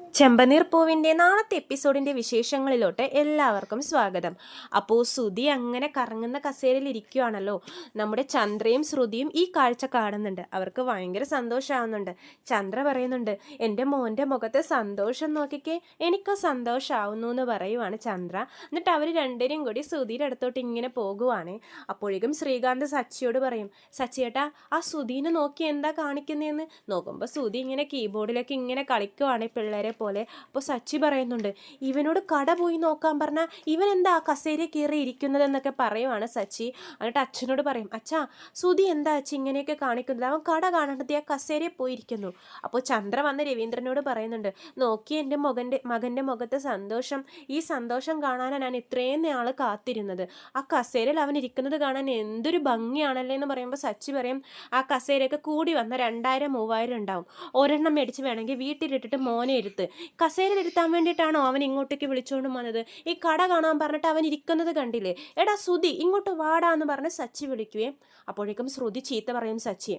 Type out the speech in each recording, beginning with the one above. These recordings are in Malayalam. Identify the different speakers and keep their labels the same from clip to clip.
Speaker 1: ചെമ്പനീർ പൂവിന്റെ നാളത്തെ എപ്പിസോഡിന്റെ വിശേഷങ്ങളിലോട്ട് എല്ലാവർക്കും സ്വാഗതം. അപ്പോൾ ശ്രുതി അങ്ങനെ കറങ്ങുന്ന കസേരയിൽ ഇരിക്കുവാണല്ലോ. നമ്മുടെ ചന്ദ്രയും ശ്രുതിയും ഈ കാഴ്ച കാണുന്നുണ്ട്. അവർക്ക് ഭയങ്കര സന്തോഷമാവുന്നുണ്ട് ചന്ദ്ര പറയുന്നുണ്ട് എന്റെ മോന്റെ മുഖത്തെ സന്തോഷം നോക്കിക്കേ എനിക്ക് സന്തോഷമാവുന്നു എന്ന് പറയുവാണ് ചന്ദ്ര. എന്നിട്ട് അവർ രണ്ടുപേരും കൂടി ശ്രുതിയുടെ അടുത്തോട്ട് ഇങ്ങനെ പോകുവാണ്. അപ്പോഴേക്കും ശ്രീകാന്ത് സച്ചിയോട് പറയും സച്ചിയേട്ടാ ആ ശ്രുതിനെ നോക്കി എന്താ കാണിക്കുന്നതെന്ന് നോക്കുമ്പോൾ ശ്രുതി ഇങ്ങനെ കീബോർഡിലൊക്കെ ഇങ്ങനെ കളിക്കുവാണ് പിള്ളേരെ പോലെ. അപ്പോൾ സച്ചി പറയുന്നുണ്ട് ഇവനോട് കട പോയി നോക്കാൻ പറഞ്ഞാൽ ഇവൻ എന്താ കസേര കയറി ഇരിക്കുന്നതെന്നൊക്കെ പറയുവാണ് സച്ചി. എന്നിട്ട് അച്ഛനോട് പറയും അച്ഛാ സുധി എന്താ അച്ഛൻ ഇങ്ങനെയൊക്കെ കാണിക്കുന്നത്? അവൻ കട കാണേണ്ടത് ആ കസേരയിൽ പോയിരിക്കുന്നു. അപ്പോൾ ചന്ദ്ര വന്ന് രവീന്ദ്രനോട് പറയുന്നുണ്ട് നോക്കി എന്റെ മകന്റെ മകന്റെ മുഖത്തെ സന്തോഷം. ഈ സന്തോഷം കാണാനാണ് ഞാൻ ഇത്രയും നാൾ കാത്തിരുന്നത്. ആ കസേരയിൽ അവൻ ഇരിക്കുന്നത് കാണാൻ എന്തൊരു ഭംഗിയാണല്ലേ എന്ന് പറയുമ്പോൾ സച്ചി പറയും ആ കസേരയൊക്കെ കൂടി വന്ന രണ്ടായിരം മൂവായിരം ഉണ്ടാവും. ഒരെണ്ണം മേടിച്ച് വേണമെങ്കിൽ വീട്ടിലിട്ടിട്ട് മോനെ ഇരുത്ത് കസേരയിലിരുത്താൻ വേണ്ടിയിട്ടാണോ അവൻ ഇങ്ങോട്ടേക്ക് വിളിച്ചുകൊണ്ട് വന്നത്? ഈ കട കാണാൻ പറഞ്ഞിട്ട് അവൻ ഇരിക്കുന്നത് കണ്ടില്ലേ? എടാ ശ്രുതി ഇങ്ങോട്ട് വാടാ എന്ന് പറഞ്ഞ് സച്ചി വിളിക്കുകയും അപ്പോഴേക്കും ശ്രുതി ചീത്ത പറയും സച്ചിയെ.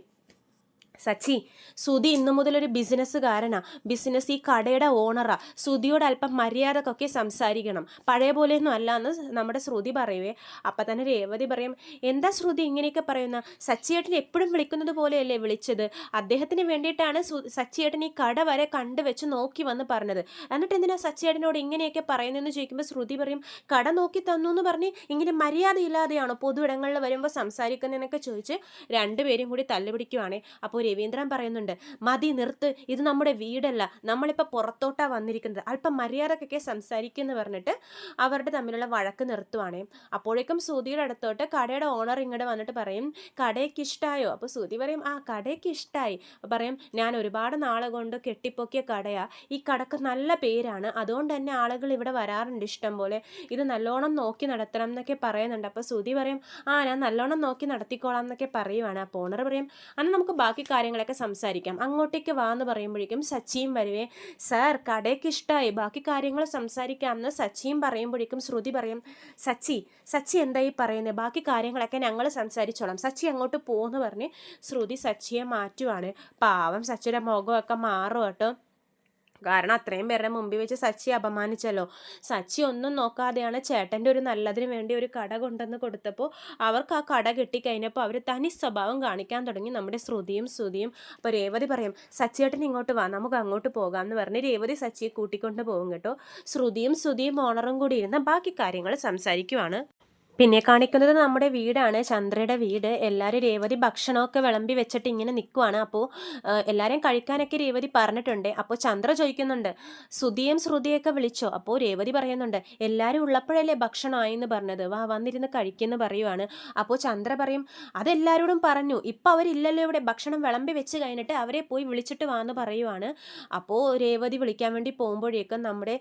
Speaker 1: സച്ചി സുധി ഇന്നു ഒരു ബിസിനസ്സുകാരനാ. ബിസിനസ് ഈ കടയുടെ ഓണറാ. സുധിയോട് അല്പം മര്യാദക്കൊക്കെ സംസാരിക്കണം. പഴയ പോലെയൊന്നും അല്ല എന്ന് നമ്മുടെ ശ്രുതി പറയുവേ. അപ്പം തന്നെ രേവതി പറയും എന്താ ശ്രുതി ഇങ്ങനെയൊക്കെ പറയുന്ന? സച്ചിയേട്ടൻ എപ്പോഴും വിളിക്കുന്നത് പോലെയല്ലേ വിളിച്ചത്? അദ്ദേഹത്തിന് വേണ്ടിയിട്ടാണ് സച്ചിയേട്ടൻ ഈ കട വരെ കണ്ടുവെച്ച് നോക്കി വന്ന് പറഞ്ഞത്. എന്നിട്ട് എന്തിനാ സച്ചിയേട്ടനോട് ഇങ്ങനെയൊക്കെ പറയുന്നതെന്ന് ചോദിക്കുമ്പോൾ ശ്രുതി പറയും കട നോക്കി തന്നു എന്ന് പറഞ്ഞ് ഇങ്ങനെ മര്യാദയില്ലാതെയാണോ പൊതു ഇടങ്ങളിൽ വരുമ്പോൾ സംസാരിക്കുന്നതെന്നൊക്കെ ചോദിച്ച് രണ്ടുപേരും കൂടി തല്ലുപിടിക്കുവാണേ അപ്പോൾ രവീന്ദ്രൻ പറയുന്നുണ്ട് മതി നിർത്ത്. ഇത് നമ്മുടെ വീടല്ല. നമ്മളിപ്പോൾ പുറത്തോട്ടാണ് വന്നിരിക്കുന്നത്. അല്പം മര്യാദക്കൊക്കെ സംസാരിക്കുമെന്ന് പറഞ്ഞിട്ട് അവരുടെ തമ്മിലുള്ള വഴക്ക് നിർത്തുവാണേ. അപ്പോഴേക്കും സുധിയുടെ അടുത്തോട്ട് കടയുടെ ഓണർ ഇങ്ങോട്ട് വന്നിട്ട് പറയും കടയ്ക്ക് ഇഷ്ടമായോ അപ്പോൾ സുധി പറയും ആ കടയ്ക്ക് ഇഷ്ടമായി പറയും ഞാൻ ഒരുപാട് നാളെ കൊണ്ട് കെട്ടിപ്പൊക്കിയ കടയാണ് ഈ കടക്ക് നല്ല പേരാണ്. അതുകൊണ്ട് തന്നെ ആളുകൾ ഇവിടെ വരാറുണ്ട് ഇഷ്ടം പോലെ. ഇത് നല്ലോണം നോക്കി നടത്തണം എന്നൊക്കെ പറയുന്നുണ്ട്. അപ്പോൾ സുധി പറയും ആ ഞാൻ നല്ലോണം നോക്കി നടത്തിക്കോളാം എന്നൊക്കെ പറയുവാണ്. അപ്പോൾ ഓണർ പറയും അന്ന് നമുക്ക് ബാക്കി കാര്യങ്ങളൊക്കെ സംസാരിക്കാം. അങ്ങോട്ടേക്ക് വാ എന്ന് പറയുമ്പോഴേക്കും സച്ചിയും വരുവേ സാർ കടയ്ക്ക് ഇഷ്ടമായി ബാക്കി കാര്യങ്ങൾ സംസാരിക്കാം എന്ന് സച്ചിയും പറയുമ്പോഴേക്കും ശ്രുതി പറയും സച്ചി സച്ചി എന്തായി പറയുന്നത് ബാക്കി കാര്യങ്ങളൊക്കെ ഞങ്ങൾ സംസാരിച്ചോളാം. സച്ചി അങ്ങോട്ട് പോകുമെന്ന് പറഞ്ഞ് ശ്രുതി സച്ചിയെ മാറ്റുവാണ്. പാവം സച്ചിയുടെ മുഖമൊക്കെ മാറും കേട്ടോ. കാരണം അത്രയും പേരുടെ മുമ്പിൽ വെച്ച് സച്ചി അപമാനിച്ചല്ലോ. സച്ചി ഒന്നും നോക്കാതെയാണ് ചേട്ടന്റെ ഒരു നല്ലതിന് വേണ്ടി ഒരു കട കൊണ്ടുവന്ന് കൊടുത്തപ്പോൾ അവർക്ക് ആ കട കിട്ടിക്കഴിഞ്ഞപ്പോൾ അവർ തനി സ്വഭാവം കാണിക്കാൻ തുടങ്ങി. നമ്മുടെ ശ്രുതിയും ശ്രുതിയും. അപ്പോൾ രേവതി പറയും സച്ചിയേട്ടൻ ഇങ്ങോട്ട് വാ നമുക്ക് അങ്ങോട്ട് പോകാം എന്ന് പറഞ്ഞ് രേവതി സച്ചിയെ കൂട്ടിക്കൊണ്ട് പോകും കേട്ടോ. ശ്രുതിയും ശ്രുതിയും ഓണറും കൂടി ഇരുന്ന് ബാക്കി കാര്യങ്ങൾ സംസാരിക്കുവാണ്. പിന്നെ കാണിക്കുന്നത് നമ്മുടെ വീടാണ് ചന്ദ്രയുടെ വീട്. എല്ലാവരും രേവതി ഭക്ഷണമൊക്കെ വിളമ്പി വെച്ചിട്ട് ഇങ്ങനെ നിൽക്കുവാണ് അപ്പോൾ എല്ലാവരെയും കഴിക്കാനൊക്കെ രേവതി പറഞ്ഞിട്ടുണ്ട്. അപ്പോൾ ചന്ദ്ര ചോദിക്കുന്നുണ്ട് ശ്രുതിയും ശ്രുതിയൊക്കെ വിളിച്ചോ? അപ്പോൾ രേവതി പറയുന്നുണ്ട് എല്ലാവരും ഉള്ളപ്പോഴല്ലേ ഭക്ഷണമായി എന്ന് പറഞ്ഞത്? വാ വന്നിരുന്ന് കഴിക്കുമെന്ന് പറയുവാണ്. അപ്പോൾ ചന്ദ്ര പറയും അതെല്ലാവരോടും പറഞ്ഞു. ഇപ്പം അവരില്ലല്ലോ ഇവിടെ. ഭക്ഷണം വിളമ്പി വെച്ച് കഴിഞ്ഞിട്ട് അവരെ പോയി വിളിച്ചിട്ട് വാന്ന് പറയുവാണ്. അപ്പോൾ രേവതി വിളിക്കാൻ വേണ്ടി പോകുമ്പോഴേക്കും നമ്മുടെ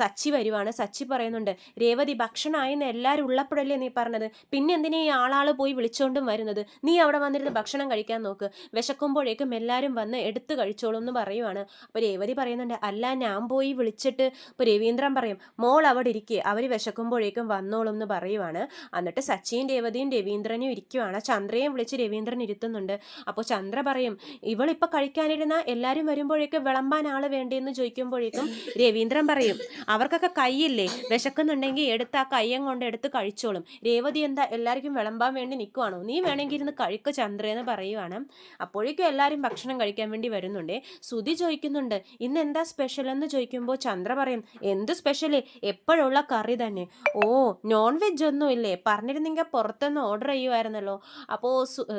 Speaker 1: സച്ചി വരുവാണ്. സച്ചി പറയുന്നുണ്ട് രേവതി ഭക്ഷണമായെന്ന് എല്ലാവരും ഉള്ളപ്പോഴല്ലേ നീ പറഞ്ഞത്. പിന്നെ എന്തിനാ ഈ ആളാൾ പോയി വിളിച്ചോണ്ടും വരുന്നത്? നീ അവിടെ വന്നിരുന്ന് ഭക്ഷണം കഴിക്കാൻ നോക്ക്. വിശക്കുമ്പോഴേക്കും എല്ലാവരും വന്ന് എടുത്ത് കഴിച്ചോളും എന്ന് പറയുവാണ്. അപ്പോൾ രേവതി പറയുന്നുണ്ട് അല്ല ഞാൻ പോയി വിളിച്ചിട്ട് ഇപ്പോൾ രവീന്ദ്രൻ പറയും മോൾ അവിടെ ഇരിക്കുക അവർ വിശക്കുമ്പോഴേക്കും വന്നോളും എന്ന് പറയുവാണ്. എന്നിട്ട് സച്ചിയും രേവതിയും രവീന്ദ്രനും ഇരിക്കുവാണ്. ചന്ദ്രയും വിളിച്ച് രവീന്ദ്രൻ ഇരുത്തുന്നുണ്ട്. അപ്പോൾ ചന്ദ്ര പറയും ഇവളിപ്പോൾ കഴിക്കാനിരുന്ന എല്ലാവരും വരുമ്പോഴേക്കും വിളമ്പാൻ ആൾ വേണ്ടിയെന്ന് ചോദിക്കുമ്പോഴേക്കും രവീന്ദ്രൻ പറയും അവർക്കൊക്കെ കൈയില്ലേ? വിശക്കുന്നുണ്ടെങ്കിൽ എടുത്ത് ആ കയ്യം കൊണ്ട് എടുത്ത് കഴിച്ചോളും. രേവതി എന്താ എല്ലാവർക്കും വിളമ്പാൻ വേണ്ടി നിൽക്കുവാണോ നീ വേണമെങ്കിൽ ഇരുന്ന് കഴിക്ക് ചന്ദ്ര എന്ന് പറയുവാണ്. അപ്പോഴേക്കും എല്ലാവരും ഭക്ഷണം കഴിക്കാൻ വേണ്ടി വരുന്നുണ്ട്. സുതി ചോദിക്കുന്നുണ്ട് ഇന്ന് എന്താ സ്പെഷ്യൽ എന്ന് ചോദിക്കുമ്പോൾ ചന്ദ്ര പറയും എന്ത് സ്പെഷ്യൽ എപ്പോഴുള്ള കറി തന്നെ. ഓ നോൺ വെജ് ഒന്നും ഇല്ലേ? പറഞ്ഞിരുന്നെങ്കിൽ പുറത്തുനിന്ന് ഓർഡർ ചെയ്യുമായിരുന്നല്ലോ അപ്പോൾ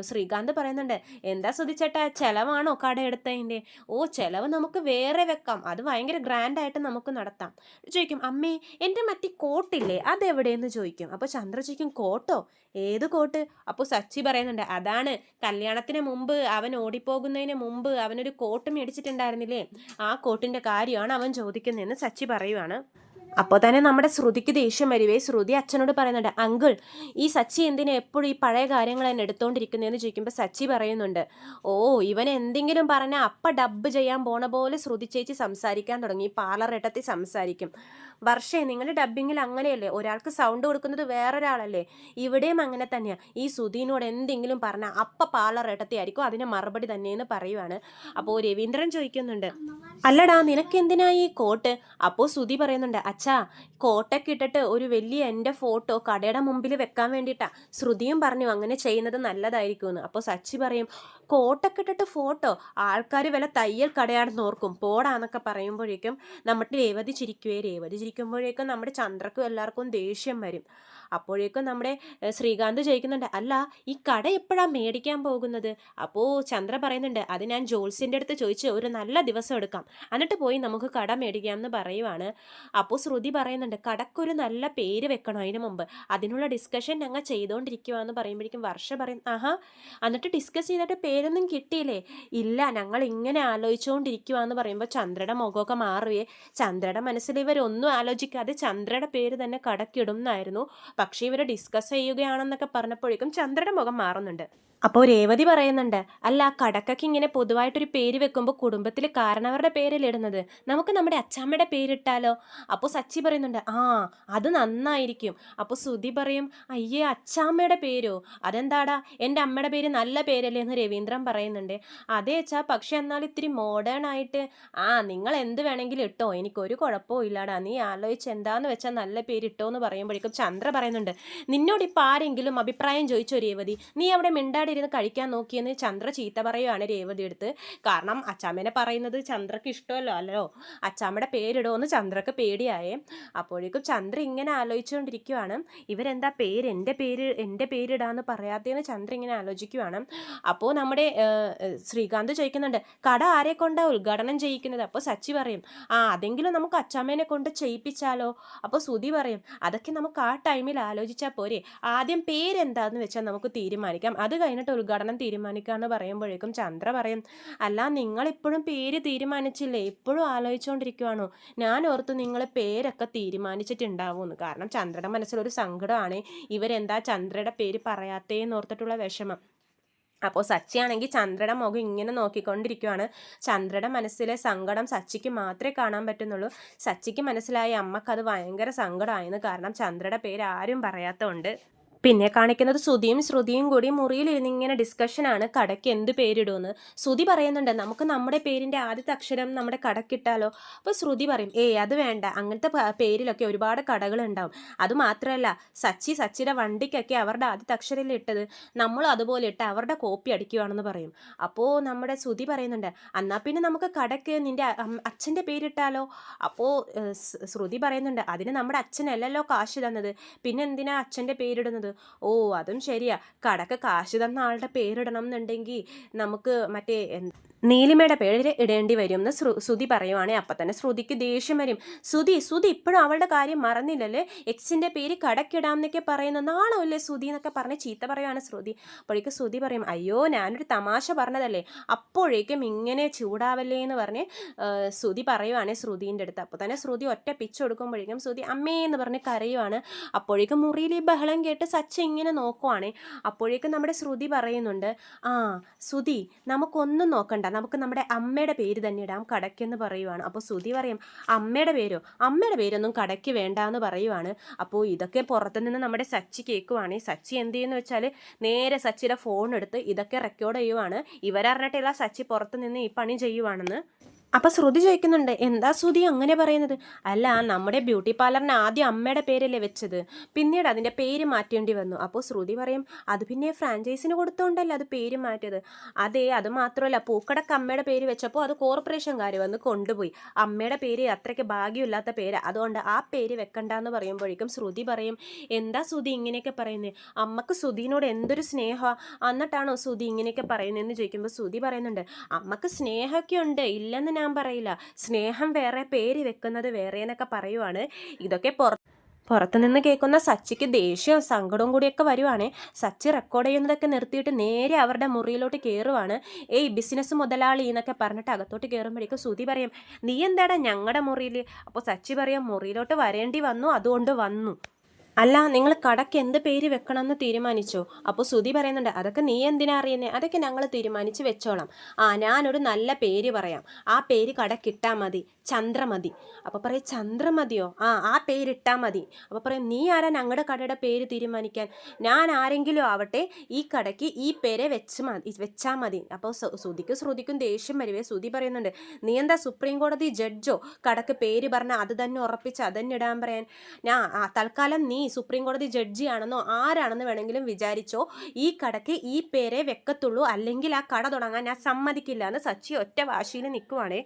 Speaker 1: ശ്രീകാന്ത് പറയുന്നുണ്ട് എന്താ സുധിച്ചേട്ടാ ചെലവാണോ കട എടുത്തതിന്റെ? ഓ ചെലവ് നമുക്ക് വേറെ വെക്കാം. അത് ഭയങ്കര ഗ്രാൻഡായിട്ട് നമുക്ക് നടത്താം. ചോദിക്കും അമ്മേ എന്റെ മറ്റേ കോട്ടില്ലേ അതെവിടെയെന്ന്? ചോദിക്കും. അപ്പോൾ ചന്ദ്ര ചോദിക്കും കോട്ടോ? ഏത് കോട്ട്? അപ്പോൾ സച്ചി പറയുന്നുണ്ട് അതാണ്. കല്യാണത്തിന് മുമ്പ് അവൻ ഓടിപ്പോകുന്നതിന് മുമ്പ് അവനൊരു കോട്ട് മേടിച്ചിട്ടുണ്ടായിരുന്നില്ലേ? ആ കോട്ടിന്റെ കാര്യമാണ് അവൻ ചോദിക്കുന്നതെന്ന് സച്ചി പറയുവാണ്. അപ്പോൾ തന്നെ നമ്മുടെ ശ്രുതിക്ക് ദേഷ്യം വരുവേ. ശ്രുതി അച്ഛനോട് പറയുന്നുണ്ട് അങ്കിൾ ഈ സച്ചി എന്തിനാ എപ്പോഴും ഈ പഴയ കാര്യങ്ങൾ തന്നെ എടുത്തോണ്ടിരിക്കുന്നതെന്ന് ചോദിക്കുമ്പോൾ സച്ചി പറയുന്നുണ്ട് ഓ ഇവൻ എന്തെങ്കിലും പറഞ്ഞാൽ അപ്പ ഡബ്ബ് ചെയ്യാൻ പോണ പോലെ ശ്രുതി ചേച്ചി സംസാരിക്കാൻ തുടങ്ങി പാർലർ ഇട്ടത്തിൽ സംസാരിക്കും. വർഷേ നിങ്ങളുടെ ഡബ്ബിങ്ങിൽ അങ്ങനെയല്ലേ? ഒരാൾക്ക് സൗണ്ട് കൊടുക്കുന്നത് വേറൊരാളല്ലേ? ഇവിടെയും അങ്ങനെ തന്നെയാണ് ഈ സുധീനോട് എന്തെങ്കിലും പറഞ്ഞാൽ അപ്പ പാർലർ ഇട്ടത്തി ആയിരിക്കും അതിന് മറുപടി തന്നെയെന്ന് പറയുവാണ്. അപ്പോൾ രവീന്ദ്രൻ ചോദിക്കുന്നുണ്ട് അല്ലടാ നിനക്ക് ഈ കോട്ട്? അപ്പോൾ സുധി പറയുന്നുണ്ട് അച്ഛാ കോട്ടൊക്കെ ഇട്ടിട്ട് ഒരു വലിയ എന്റെ ഫോട്ടോ കടയുടെ മുമ്പിൽ വെക്കാൻ വേണ്ടിയിട്ടാ. ശ്രുതിയും പറഞ്ഞു അങ്ങനെ ചെയ്യുന്നത് നല്ലതായിരിക്കുമെന്ന്. അപ്പോൾ സച്ചി പറയും കോട്ടൊക്കെ ഇട്ടിട്ട് ഫോട്ടോ? ആൾക്കാർ വില തയ്യൽ കടയാണെന്ന് ഓർക്കും. പോടാന്നൊക്കെ പറയുമ്പോഴേക്കും നമ്മുടെ രേവതി ചിരിക്കുവേ. രേവതി ചിരിക്കുമ്പോഴേക്കും നമ്മുടെ ചന്ദ്രക്കും എല്ലാവർക്കും ദേഷ്യം വരും. അപ്പോഴേക്കും നമ്മുടെ ശ്രീകാന്ത് ചോദിക്കുന്നുണ്ട് അല്ല ഈ കട എപ്പോഴാണ് മേടിക്കാൻ പോകുന്നത്? അപ്പോൾ ചന്ദ്ര പറയുന്നുണ്ട് അത് ഞാൻ ജോത്സ്യന്റെ അടുത്ത് ചോദിച്ച് ഒരു നല്ല ദിവസം എടുക്കാം. എന്നിട്ട് പോയി നമുക്ക് കട മേടിക്കാം എന്ന് പറയുവാണ് അപ്പോൾ ശ്രുതി പറയുന്നുണ്ട് കടക്കൊരു നല്ല പേര് വെക്കണം അതിന് മുമ്പ്? അതിനുള്ള ഡിസ്കഷൻ ഞങ്ങൾ ചെയ്തുകൊണ്ടിരിക്കുകയെന്ന് പറയുമ്പോഴേക്കും വർഷ പറയും ആഹാ എന്നിട്ട് ഡിസ്കസ് ചെയ്തിട്ട് പേരൊന്നും കിട്ടിയില്ലേ? ഇല്ല ഞങ്ങൾ ഇങ്ങനെ ആലോചിച്ചുകൊണ്ടിരിക്കുവാന്ന് പറയുമ്പോൾ ചന്ദ്രയുടെ മുഖമൊക്കെ മാറുകയെ ചന്ദ്രയുടെ മനസ്സിൽ ഇവരൊന്നും ആലോചിക്കാതെ ചന്ദ്രയുടെ പേര് തന്നെ കടക്കിടും എന്നായിരുന്നു പക്ഷേ ഇവർ ഡിസ്കസ് ചെയ്യുകയാണെന്നൊക്കെ പറഞ്ഞപ്പോഴേക്കും ചന്ദ്രയുടെ മുഖം മാറുന്നുണ്ട്. അപ്പോൾ രേവതി പറയുന്നുണ്ട് അല്ല കടക്കൊക്കെ ഇങ്ങനെ പൊതുവായിട്ടൊരു പേര് വെക്കുമ്പോൾ കുടുംബത്തിൽ കാരണവരുടെ പേരിലിടുന്നത് നമുക്ക് നമ്മുടെ അച്ചാമ്മയുടെ പേരിട്ടാലോ? അപ്പോൾ സച്ചി പറയുന്നുണ്ട് ആ അത് നന്നായിരിക്കും. അപ്പോൾ ശ്രുതി പറയും അയ്യേ അച്ചാമ്മയുടെ പേരോ? അതെന്താടാ? എന്റെ അമ്മയുടെ പേര് നല്ല പേരല്ലേ? എന്ന് രവീന്ദ്രൻ പറയുന്നുണ്ട് അതേ അച്ഛാ പക്ഷെ എന്നാൽ ഇത്തിരി മോഡേൺ ആയിട്ട് ആ നിങ്ങൾ എന്ത് വേണമെങ്കിലും ഇട്ടോ? എനിക്കൊരു കുഴപ്പവും ഇല്ലാടാ. നീ ആലോചിച്ച് എന്താന്ന് വെച്ചാൽ നല്ല പേര് ഇട്ടോ എന്ന് പറയുമ്പോഴേക്കും ചന്ദ്ര പറയുന്നുണ്ട് നിന്നോട് ഇപ്പം ആരെങ്കിലും അഭിപ്രായം ചോദിച്ചോ രേവതി? നീ അവിടെ മിണ്ടാടിരുന്ന് കഴിക്കാൻ നോക്കിയെന്ന് ചന്ദ്ര ചീത്ത പറയുവാണ് രേവതി എടുത്ത് കാരണം അച്ചാമ്മേനെ പറയുന്നത് ചന്ദ്രക്ക് ഇഷ്ടമല്ലോ അല്ലോ? അച്ചാമ്മയുടെ പേരിടുമെന്ന് ചന്ദ്രക്ക് പേടിയായേ അപ്പോഴേക്കും ചന്ദ്ര ഇങ്ങനെ ആലോചിച്ചുകൊണ്ടിരിക്കുവാണ്. ഇവരെന്താ പേര്? എന്റെ പേര് എന്റെ പേരിടാന്ന് പറയാത്തതെന്ന് ചന്ദ്ര ഇങ്ങനെ ആലോചിക്കുവാണ്. അപ്പോൾ നമ്മുടെ ശ്രീകാന്ത് ചോദിക്കുന്നുണ്ട് കട ആരെ കൊണ്ടാണ് ഉദ്ഘാടനം ചെയ്യിക്കുന്നത്? അപ്പോൾ സച്ചി പറയും ആ അതെങ്കിലും നമുക്ക് അച്ചാമ്മേനെ കൊണ്ട് ചെയ്യിപ്പിച്ചാലോ? അപ്പോൾ സുതി പറയും അതൊക്കെ നമുക്ക് ആ ടൈമിൽ ആലോചിച്ചാൽ പോരെ. ആദ്യം പേരെന്താന്ന് വെച്ചാൽ നമുക്ക് തീരുമാനിക്കാം. അത് കഴിഞ്ഞിട്ട് ഉദ്ഘാടനം തീരുമാനിക്കാമെന്ന് പറയുമ്പോഴേക്കും ചന്ദ്ര പറയും അല്ല നിങ്ങൾ ഇപ്പോഴും പേര് തീരുമാനിച്ചില്ലേ? ഇപ്പോഴും ആലോചിച്ചുകൊണ്ടിരിക്കുവാണോ ഞാൻ ഓർത്ത് നിങ്ങൾ പേരൊക്കെ തീരുമാനിച്ചിട്ടുണ്ടാവുമെന്ന്. കാരണം ചന്ദ്രയുടെ മനസ്സിലൊരു സങ്കടമാണ്. ഇവരെന്താ ചന്ദ്രയുടെ പേര് പറയാത്തേന്ന് ഓർത്തിട്ടുള്ള വിഷമം. അപ്പോൾ സച്ചിയാണെങ്കിൽ ചന്ദ്രയുടെ മുഖം ഇങ്ങനെ നോക്കിക്കൊണ്ടിരിക്കുവാണ്. ചന്ദ്രയുടെ മനസ്സിലെ സങ്കടം സച്ചിക്ക് മാത്രമേ കാണാൻ പറ്റുന്നുള്ളൂ. സച്ചിക്ക് മനസ്സിലായി അമ്മക്കത് ഭയങ്കര സങ്കടമായെന്ന്. കാരണം ചന്ദ്രയുടെ പേര് ആരും പറയാത്തതുകൊണ്ട്. പിന്നെ കാണിക്കുന്നത് ശ്രുതിയും ശ്രുതിയും കൂടി മുറിയിലിരുന്ന് ഇങ്ങനെ ഡിസ്കഷനാണ് കടയ്ക്ക് എന്ത് പേരിടുമെന്ന്. ശ്രുതി പറയുന്നുണ്ട് നമുക്ക് നമ്മുടെ പേരിന്റെ ആദ്യത്തെ അക്ഷരം നമ്മുടെ കടക്കിട്ടാലോ? അപ്പോൾ ശ്രുതി പറയും ഏയ് അത് വേണ്ട. അങ്ങനത്തെ പേരിലൊക്കെ ഒരുപാട് കടകളുണ്ടാവും. അത് മാത്രമല്ല സച്ചി സച്ചിയുടെ വണ്ടിക്കൊക്കെ അവരുടെ ആദ്യത്തെ അക്ഷരം ഇട്ടത്? നമ്മൾ അതുപോലെ ഇട്ട് അവരുടെ കോപ്പി അടിക്കുകയാണെന്ന് പറയും. അപ്പോൾ നമ്മുടെ ശ്രുതി പറയുന്നുണ്ട് എന്നാൽ പിന്നെ നമുക്ക് കടക്ക് നിന്റെ അച്ഛന്റെ പേരിട്ടാലോ? അപ്പോൾ ശ്രുതി പറയുന്നുണ്ട് അതിന് നമ്മുടെ അച്ഛനല്ലല്ലോ കാശ് തന്നത്. പിന്നെ എന്തിനാ അച്ഛന്റെ പേരിടുന്നത്? ഓ അതും ശരിയാ. കടക്ക് കാശ് തന്ന ആളുടെ പേരിടണം എന്നുണ്ടെങ്കിൽ നമുക്ക് മറ്റേ നീലിമയുടെ പേര് ഇടേണ്ടി വരും എന്ന് ശ്രു ശ്രുതി പറയുവാണേ. അപ്പം തന്നെ ശ്രുതിക്ക് ദേഷ്യം വരും. ശ്രുതി ശ്രുതി ഇപ്പോഴും അവളുടെ കാര്യം മറന്നില്ലല്ലേ? എക്സിന്റെ പേര് കടക്കിടാം എന്നൊക്കെ പറയുന്ന നാണോ അല്ലേ ശ്രുതി എന്നൊക്കെ പറഞ്ഞ് ചീത്ത പറയുവാണ് ശ്രുതി. അപ്പോഴേക്കും ശ്രുതി പറയും അയ്യോ ഞാനൊരു തമാശ പറഞ്ഞതല്ലേ. അപ്പോഴേക്കും ഇങ്ങനെ ചൂടാവല്ലേ എന്ന് പറഞ്ഞ് ശ്രുതി പറയുവാണ് ശ്രുതിന്റെ അടുത്ത്. അപ്പോൾ തന്നെ ശ്രുതി ഒറ്റ പിച്ച് കൊടുക്കുമ്പോഴേക്കും ശ്രുതി അമ്മേ എന്ന് പറഞ്ഞ് കരയുവാണ്. അപ്പോഴേക്കും മുറിയിൽ ഈ ബഹളം കേട്ട് സച്ച ഇങ്ങനെ നോക്കുവാണേ അപ്പോഴേക്കും നമ്മുടെ ശ്രുതി പറയുന്നുണ്ട് ആ ശ്രുതി നമുക്കൊന്നും നോക്കണ്ട. നമുക്ക് നമ്മുടെ അമ്മയുടെ പേര് തന്നെ ഇടാം കടയ്ക്കെന്ന് പറയുവാണ്. അപ്പോൾ ശ്രുതി പറയും അമ്മയുടെ പേരോ? അമ്മയുടെ പേരൊന്നും കടയ്ക്ക് വേണ്ട എന്ന് പറയുവാണ്. അപ്പോൾ ഇതൊക്കെ പുറത്തുനിന്ന് നമ്മുടെ സച്ചി കേൾക്കുവാണേ സച്ചി എന്ത് ചെയ്യുന്നു വെച്ചാൽ നേരെ സച്ചിയുടെ ഫോൺ എടുത്ത് ഇതൊക്കെ റെക്കോർഡ് ചെയ്യുവാണ്. ഇവരറിഞ്ഞിട്ടില്ല സച്ചി പുറത്ത് നിന്ന് ഈ പണി ചെയ്യുവാണെന്ന്. അപ്പൊ ശ്രുതി ചോദിക്കുന്നുണ്ട് എന്താ ശ്രുതി അങ്ങനെ പറയുന്നത്? അല്ല നമ്മുടെ ബ്യൂട്ടി പാർലറിന് ആദ്യം അമ്മയുടെ പേരല്ലേ വെച്ചത്. പിന്നീട് അതിന്റെ പേര് മാറ്റേണ്ടി വന്നു. അപ്പോൾ ശ്രുതി പറയും അത് പിന്നെ ഫ്രാഞ്ചൈസിന് കൊടുത്തോണ്ടല്ലേ അത് പേര് മാറ്റിയത്? അതെ അത് മാത്രമല്ല പൂക്കടക്ക് അമ്മയുടെ പേര് വെച്ചപ്പോൾ അത് കോർപ്പറേഷൻകാർ വന്ന് കൊണ്ടുപോയി. അമ്മയുടെ പേര് അത്രയ്ക്ക് ഭാഗ്യമില്ലാത്ത പേര്. അതുകൊണ്ട് ആ പേര് വെക്കണ്ട എന്ന് പറയുമ്പോഴേക്കും ശ്രുതി പറയും എന്താ ശ്രുതി ഇങ്ങനെയൊക്കെ പറയുന്നത് അമ്മയ്ക്ക് ശ്രുതിനോട് എന്തൊരു സ്നേഹമാണ് എന്നിട്ടാണോ ശ്രുതി ഇങ്ങനെയൊക്കെ പറയുന്നതെന്ന് ചോദിക്കുമ്പോൾ ശ്രുതി പറയുന്നുണ്ട് അമ്മയ്ക്ക് സ്നേഹമൊക്കെ ഉണ്ട് ഇല്ലെന്ന് ഞാൻ പറയില്ല. സ്നേഹം വേറെ പേര് വെക്കുന്നത് വേറെ എന്നൊക്കെ പറയുവാണ്. ഇതൊക്കെ പുറ പുറത്തുനിന്ന് കേൾക്കുന്ന സച്ചിക്ക് ദേഷ്യവും സങ്കടവും കൂടിയൊക്കെ വരുവാണേ. സച്ചി റെക്കോർഡ് ചെയ്യുന്നതൊക്കെ നിർത്തിയിട്ട് നേരെ അവരുടെ മുറിയിലോട്ട് കയറുവാണ് ഏയ് ബിസിനസ് മുതലാളി എന്നൊക്കെ പറഞ്ഞിട്ട് അകത്തോട്ട് കയറുമ്പോഴേക്കും സുതി പറയും നീ എന്താടാ ഞങ്ങളുടെ മുറിയിൽ അപ്പോൾ സച്ചി പറയാം മുറിയിലോട്ട് വരേണ്ടി വന്നു അതുകൊണ്ട് വന്നു. അല്ല നിങ്ങൾ കടക്ക് എന്ത് പേര് വെക്കണമെന്ന് തീരുമാനിച്ചോ? അപ്പോൾ സുധി പറയുന്നുണ്ട് അതൊക്കെ നീ എന്തിനാ അറിയുന്നേ? അതൊക്കെ ഞങ്ങൾ തീരുമാനിച്ച് വെച്ചോളാം. ആ ഞാനൊരു നല്ല പേര് പറയാം. ആ പേര് കടക്കിട്ടാൽ മതി. ചന്ദ്രമതി. അപ്പോൾ പറയും ചന്ദ്രമതിയോ? ആ ആ പേരിട്ടാൽ മതി. അപ്പോൾ പറയും നീ ആരാ ഞങ്ങളുടെ കടയുടെ പേര് തീരുമാനിക്കാൻ? ഞാൻ ആരെങ്കിലും ആവട്ടെ ഈ കടയ്ക്ക് ഈ പേരെ വെച്ച് മതി വെച്ചാൽ മതി. അപ്പോൾ ശ്രുതിക്കും ശ്രുതിക്കും ദേഷ്യം വരുവേ. ശ്രുതി പറയുന്നുണ്ട് നീ എന്താ സുപ്രീം കോടതി ജഡ്ജോ? കടക്ക് പേര് പറഞ്ഞാൽ അത് തന്നെ ഉറപ്പിച്ച് അതന്നെ ഇടാൻ പറയാൻ? ഞാൻ തൽക്കാലം നീ സുപ്രീം കോടതി ജഡ്ജി ജഡ്ജിയാണെന്നോ ആരാണെന്ന് വേണമെങ്കിലും വിചാരിച്ചോ ഈ കടക്ക് ഈ പേരെ വെക്കത്തുള്ളൂ. അല്ലെങ്കിൽ ആ കട തുടങ്ങാൻ ഞാൻ സമ്മതിക്കില്ല എന്ന് സച്ചി ഒറ്റ വാശിയിൽ നിൽക്കുവാണേ.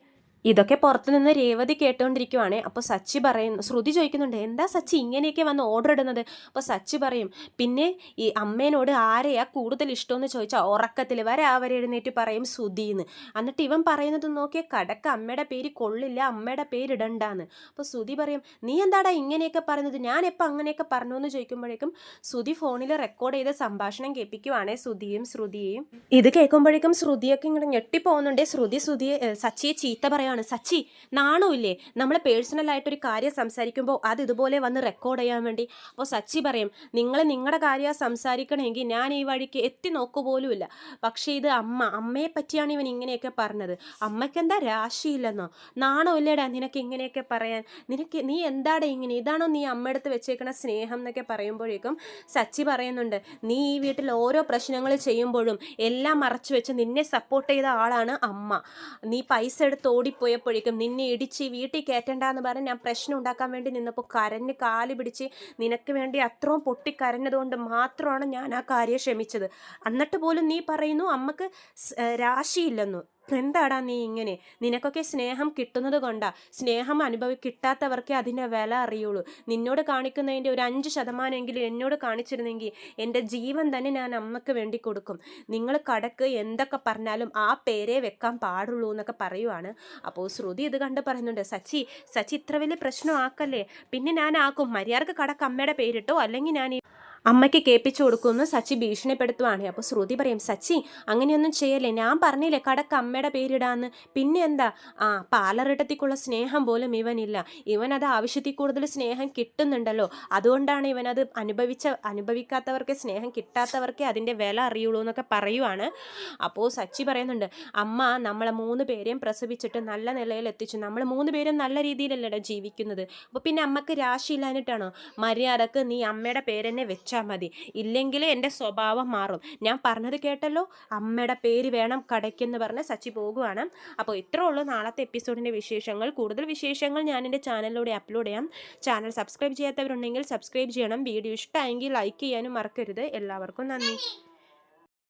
Speaker 1: ഇതൊക്കെ പുറത്തുനിന്ന് രേവതി കേട്ടുകൊണ്ടിരിക്കുവാണേ അപ്പോൾ സച്ചി പറയുന്നു ശ്രുതി ചോദിക്കുന്നുണ്ട് എന്താ സച്ചി ഇങ്ങനെയൊക്കെ വന്ന് ഓർഡർ ഇടുന്നത്? അപ്പോൾ സച്ചി പറയും പിന്നെ ഈ അമ്മേനോട് ആരെയാ കൂടുതൽ ഇഷ്ടമെന്ന് ചോദിച്ചാൽ ഉറക്കത്തിൽ വരെ അവർ എഴുന്നേറ്റ് പറയും സുധീന്ന് എന്നിട്ട് ഇവൻ പറയുന്നത് നോക്കിയ കടക്ക് അമ്മയുടെ പേര് കൊള്ളില്ല അമ്മയുടെ പേര് ഇടണ്ടാന്ന്. അപ്പോൾ സുധി പറയും നീ എന്താടാ ഇങ്ങനെയൊക്കെ പറയുന്നത്? ഞാൻ എപ്പോൾ അങ്ങനെയൊക്കെ പറഞ്ഞു എന്ന് ചോദിക്കുമ്പോഴേക്കും സുധി ഫോണിൽ റെക്കോർഡ് ചെയ്ത സംഭാഷണം കേൾപ്പിക്കുവാണേ സുധിയും ശ്രുതിയെയും. ഇത് കേൾക്കുമ്പോഴേക്കും ശ്രുതിയൊക്കെ ഇങ്ങനെ ഞെട്ടിപ്പോകുന്നുണ്ട്. ശ്രുതി ശ്രുതിയെ ഏ, സച്ചിയെ ചീത്ത പറയാണ് സച്ചി നാണോ ഇല്ലേ? നമ്മളെ പേഴ്സണലായിട്ടൊരു കാര്യം സംസാരിക്കുമ്പോൾ അത് ഇതുപോലെ വന്ന് റെക്കോർഡ് ചെയ്യാൻ വേണ്ടി. അപ്പോൾ സച്ചി പറയും നിങ്ങൾ നിങ്ങളുടെ കാര്യം സംസാരിക്കണമെങ്കിൽ ഞാൻ ഈ വഴിക്ക് എത്തി നോക്കുപോലുമില്ല പക്ഷേ ഇത് അമ്മ അമ്മയെ പറ്റിയാണ് ഇവൻ ഇങ്ങനെയൊക്കെ പറഞ്ഞത്. അമ്മയ്ക്ക് എന്താ രാശിയില്ലെന്നോ നാണമില്ലേടാ നിനക്ക് ഇങ്ങനെയൊക്കെ പറയാൻ? നിനക്ക് നീ എന്താടാ ഇങ്ങനെ? ഇതാണോ നീ അമ്മയടുത്ത് വെച്ചേക്കണ സ്നേഹം എന്നൊക്കെ പറയുമ്പോഴേക്കും സച്ചി പറയുന്നുണ്ട് നീ ഈ വീട്ടിൽ ഓരോ പ്രശ്നങ്ങൾ ചെയ്യുമ്പോഴും എല്ലാം മറച്ചു വെച്ച് നിന്നെ സപ്പോർട്ട് ചെയ്ത ആളാണ് അമ്മ. നീ പൈസ എടുത്ത് ഓടിപ്പോയപ്പോഴേക്കും നിന്നെ ഇടിച്ച് വീട്ടിൽ കയറ്റണ്ടെന്ന് പറഞ്ഞ് ഞാൻ പ്രശ്നം ഉണ്ടാക്കാൻ വേണ്ടി നിന്നപ്പോൾ കരഞ്ഞ് കാൽ പിടിച്ച് നിനക്ക് വേണ്ടി അത്രയും പൊട്ടി കരഞ്ഞതുകൊണ്ട് മാത്രമാണ് ഞാൻ ആ കാര്യം ക്ഷമിച്ചത്. എന്നിട്ട് പോലും നീ പറയുന്നു അമ്മയ്ക്ക് രാശിയില്ലെന്നു. എന്താടാ നീ ഇങ്ങനെ? നിനക്കൊക്കെ സ്നേഹം കിട്ടുന്നത് കൊണ്ടാ. സ്നേഹം അനുഭവി കിട്ടാത്തവർക്കേ അതിന്റെ വില അറിയുള്ളൂ. നിന്നോട് കാണിക്കുന്നതിന്റെ ഒരു അഞ്ച് ശതമാനമെങ്കിലും എന്നോട് കാണിച്ചിരുന്നെങ്കിൽ എന്റെ ജീവൻ തന്നെ ഞാൻ അമ്മയ്ക്ക് വേണ്ടി കൊടുക്കും. നിങ്ങൾ കടക്ക് എന്തൊക്കെ പറഞ്ഞാലും ആ പേരേ വെക്കാൻ പാടുള്ളൂ എന്നൊക്കെ പറയുവാണ്. അപ്പോൾ ശ്രുതി ഇത് കണ്ട് പറയുന്നുണ്ട് സച്ചി സച്ചി ഇത്ര വലിയ പ്രശ്നമാക്കല്ലേ? പിന്നെ ഞാൻ ആക്കും മര്യാദയ്ക്ക് കടക്ക് അമ്മയുടെ പേരിട്ടോ അല്ലെങ്കിൽ ഞാൻ അമ്മയ്ക്ക് കേൾപ്പിച്ചു കൊടുക്കുമെന്ന് സച്ചി ഭീഷണിപ്പെടുത്തുവാണ്. അപ്പോൾ ശ്രുതി പറയും സച്ചി അങ്ങനെയൊന്നും ചെയ്യല്ലേ. ഞാൻ പറഞ്ഞില്ലേ കടക്ക് അമ്മയുടെ പേരിടാന്ന്. പിന്നെ എന്താ? ആ പാലറിട്ടത്തിക്കുള്ള സ്നേഹം പോലും ഇവനില്ല. ഇവനത് ആവശ്യത്തിൽ കൂടുതൽ സ്നേഹം കിട്ടുന്നുണ്ടല്ലോ. അതുകൊണ്ടാണ് ഇവനത് അനുഭവിച്ച അനുഭവിക്കാത്തവർക്ക് സ്നേഹം കിട്ടാത്തവർക്കേ അതിന്റെ വില അറിയുള്ളൂ എന്നൊക്കെ പറയുവാണ്. അപ്പോൾ സച്ചി പറയുന്നുണ്ട് അമ്മ നമ്മളെ മൂന്ന് പേരെയും പ്രസവിച്ചിട്ട് നല്ല നിലയിൽ എത്തിച്ചു നമ്മൾ മൂന്ന് പേരും നല്ല രീതിയിലല്ലേ ജീവിക്കുന്നത്. അപ്പോൾ പിന്നെ അമ്മയ്ക്ക് രാശിയില്ലാഞ്ഞിട്ടാണോ? മര്യാദയ്ക്ക് നീ അമ്മയുടെ പേരെന്നെ വെച്ചാൽ മതി. ഇല്ലെങ്കിൽ എന്റെ സ്വഭാവം മാറും. ഞാൻ പറഞ്ഞത് കേട്ടല്ലോ? അമ്മയുടെ പേര് വേണം കടയ്ക്കെന്ന് പറഞ്ഞ് സച്ചി പോകുവാണ്. അപ്പോൾ ഇത്രേ ഉള്ളൂ നാളത്തെ എപ്പിസോഡിന്റെ വിശേഷങ്ങൾ. കൂടുതൽ വിശേഷങ്ങൾ ഞാൻ എന്റെ ചാനലിലൂടെ അപ്ലോഡ് ചെയ്യാം. ചാനൽ സബ്സ്ക്രൈബ് ചെയ്യാത്തവരുണ്ടെങ്കിൽ സബ്സ്ക്രൈബ് ചെയ്യണം. വീഡിയോ ഇഷ്ടമായെങ്കിൽ ലൈക്ക് ചെയ്യാനും മറക്കരുത്. എല്ലാവർക്കും നന്ദി.